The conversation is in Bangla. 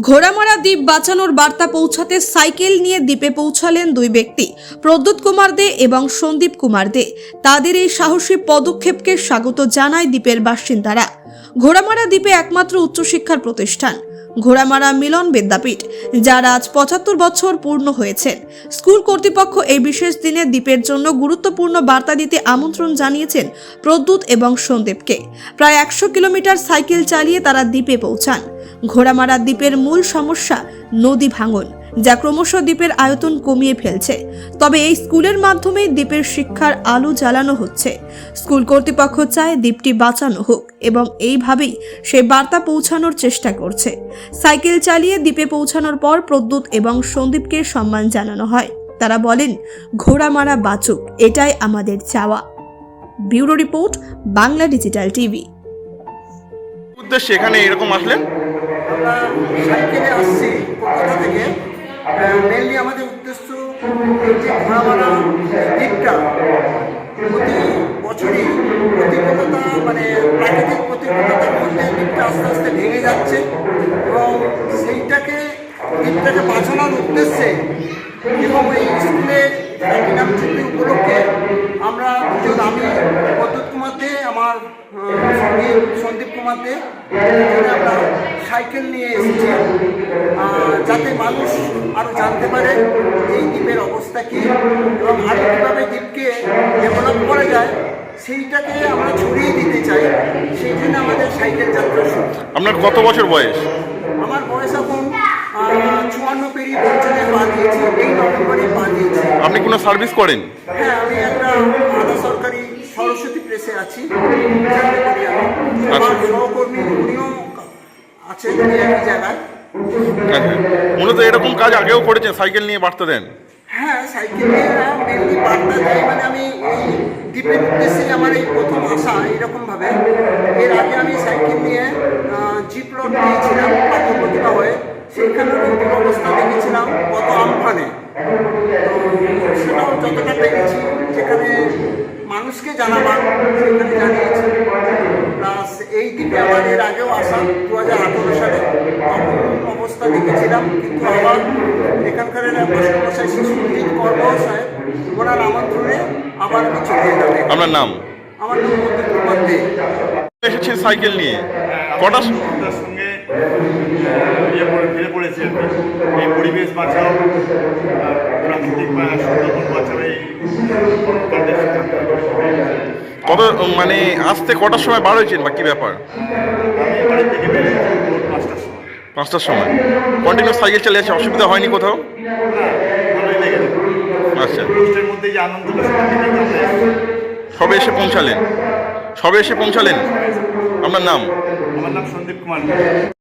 ঘোড়ামারা দ্বীপ বাঁচানোর বার্তা পৌঁছাতে সাইকেল নিয়ে দ্বীপে পৌঁছালেন দুই ব্যক্তি, প্রদ্যুৎ কুমার দে এবং সন্দীপ কুমার দে। তাদের এই সাহসী পদক্ষেপকে স্বাগত জানায় দ্বীপের বাসিন্দারা। ঘোড়ামারা দ্বীপে একমাত্র উচ্চশিক্ষার প্রতিষ্ঠান। ঘোড়ামারা মিলন বিদ্যাপীঠ যার আজ পঁচাত্তর বছর পূর্ণ হয়েছেন স্কুল কর্তৃপক্ষ এই বিশেষ দিনে দ্বীপের জন্য গুরুত্বপূর্ণ বার্তা দিতে আমন্ত্রণ জানিয়েছেন প্রদ্যুৎ এবং সন্দীপকে। প্রায় একশো কিলোমিটার সাইকেল চালিয়ে তারা দ্বীপে পৌঁছান। ঘোড়ামারা দ্বীপের মূল সমস্যা নদী ভাঙন। যা ক্রমশ দ্বীপের আয়তন কমিয়ে ফেলছে। তবে এই স্কুলের মাধ্যমেই দ্বীপের শিক্ষার আলো জ্বালানো হচ্ছে। স্কুল কর্তৃপক্ষ চায় দ্বীপটি বাঁচানো হোক এবং এইভাবেই সে বার্তা পৌঁছানোর চেষ্টা করছে। সাইকেল চালিয়ে দ্বীপে পৌঁছানোর পর প্রদ্যুৎ এবং সন্দীপকে সম্মান জানানো হয়। তারা বলেন ঘোড়ামারা বাঁচুক এটাই আমাদের চাওয়া। Bureau report Bangla digital TV. উদ্দেশ্যে এখানে এরকম আসলেন? আমরা সাইকেলে আসছি কলকাতা থেকে। মেনলি আমাদের উদ্দেশ্য যে ঘোড়ামারা দ্বীপটা প্রতি বছরই প্রতিকূলতা মানে প্রাকৃতিক প্রতিকূলতার মধ্যে দ্বীপটা আস্তে আস্তে ভেঙে যাচ্ছে এবং সেইটাকে, দ্বীপটাকে বাঁচানোর উদ্দেশ্যে এবং এই স্কুলের ইনাম চুক্তি উপলক্ষে আমরা দুজন, আমি, প্রদ্যুৎ কুমার দে আমার সঙ্গী সন্দীপ কুমার দে আমরা সাইকেল নিয়ে এসেছি। যাতে মানুষ আরও জানতে পারে এই দ্বীপের অবস্থা কী এবং আরও কীভাবে দ্বীপকে ডেভেলপ করা যায় সেইটাকে আমরা ছড়িয়ে দিতে চাই। সেই জন্য আমাদের সাইকেল যাত্রা শুরু। আপনার কত বছর বয়স? আমার বয়স এখন চুয়ান্ন পেরিয়ে পঞ্চান্নে পা দিয়েছি এই নভেম্বরে পা দিয়েছি। আপনি কোনো সার্ভিস করেন? হ্যাঁ আমি একটা আধা সরকারি সরস্বতী প্রেসে আছি। আমার সহকর্মী উনিও আছেন একই জায়গায়। আচ্ছা। মূলত এরকম কাজ আগেও করেছেন, সাইকেল নিয়ে বার্তা দেন। হ্যাঁ সাইকেলে দেয়। মানে আমি প্রথম আসা এর আগে আমি সাইকেল নিয়ে জিপ হয়ে। সেটাও যতটা যেখানে মানুষকে জানাবার, সেখানে জানিয়েছি। প্লাস এই আগেও আসা দু হাজার আঠেরো সালে। তখন অবস্থা দেখেছিলাম কিন্তু আবার এখানকার কর্ম সাহেব ওনার আমন্ত্রণে আবার আমি চলে এলাম। আপনার নাম? আমার নাম মন্দির কুমার দে। এসেছেন সাইকেল নিয়ে। কটা সঙ্গে ইয়ে ফিরে পড়েছে এই পরিবেশ বাঁচাও প্রাকৃতিক সুন্দরবন বাঁচাও এই কর্মকাণ্ডের সিদ্ধান্ত আমি কত মানে আসতে কটার সময় বার হয়েছেন বা কি ব্যাপার? বাড়ি থেকে পাঁচটার সময়। কন্টিনিউ সাইকেল চালিয়ে আছে অসুবিধা হয়নি কোথাও? আচ্ছা। সবে এসে পৌঁছালেন। সবে এসে পৌঁছালেন। আপনার নাম? আমার নাম সন্দীপ কুমার।